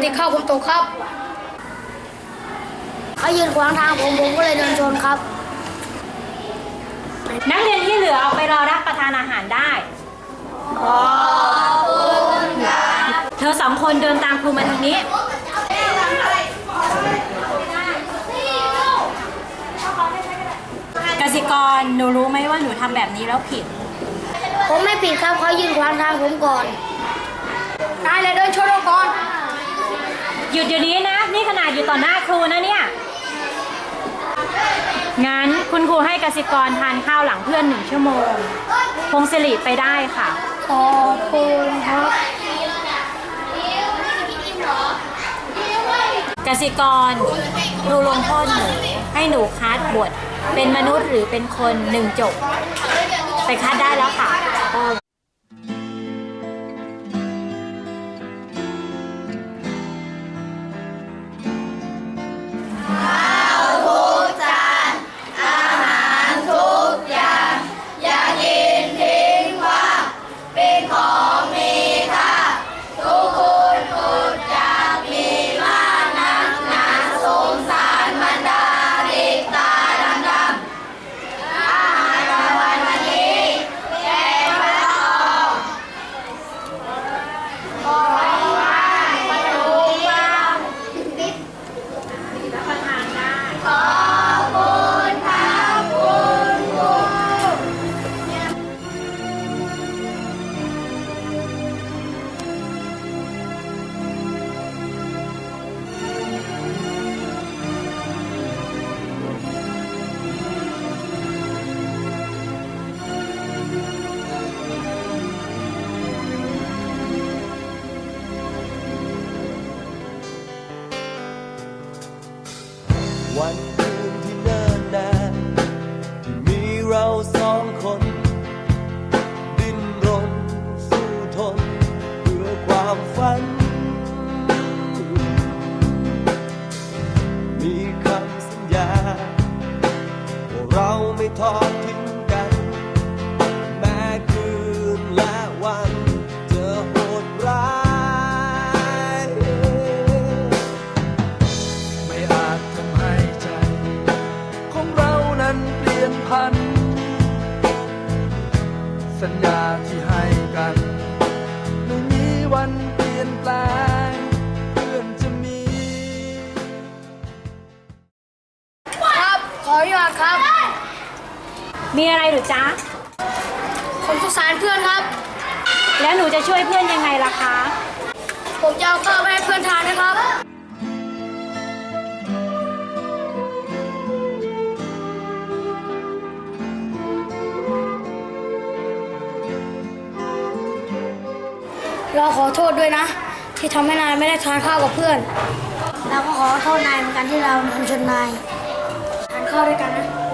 เดินชนกระติกข้าวผมตกครับเขายืนขวางทางผมผมก็เลยเดินชนครับ นักเรียนที่เหลือเอาไปรอรับประทานอาหารได้เธอสองคนเดินตามครูมาทางนี้กสิกรหนูรู้ไหมว่าหนูทำแบบนี้แล้วผิด ผมไม่ผิดครับเขายืนขวางทางผมก่อนนายเลยเดินชนเราก่อน หยุดเดี๋ยวนี้นะ นี่ขนาดอยู่ต่อหน้าครูนะเนี่ย งั้นคุณครูให้กสิกรทานข้าวหลังเพื่อนหนึ่งชั่วโมง พงศิริไปได้ค่ะ ขอบคุณครับกสิกรครูลงโทษหนูให้หนูคัดบทเป็นมนุษย์หรือเป็นคนหนึ่งจบ ไปคัดได้แล้วค่ะ ไม่ทอดทิ้งกัน แม้คืนและวันเจะโหดร้าย ไม่อาจทำให้ใจ ของเรานั้นเปลี่ยนพัน สัญญาที่ให้กัน ไม่มีวัน มีอะไรหรือจ๊ะ ผมสงสารเพื่อนครับ แล้วหนูจะช่วยเพื่อนยังไงล่ะคะ ผมจะเอาข้าวไปให้เพื่อนทานนะครับ เราขอโทษด้วยนะ ที่ทำให้นายไม่ได้ทานข้าวกับเพื่อน เราก็ขอโทษนายเหมือนกันที่เราเดินชนนายทานข้าวด้วยกันนะ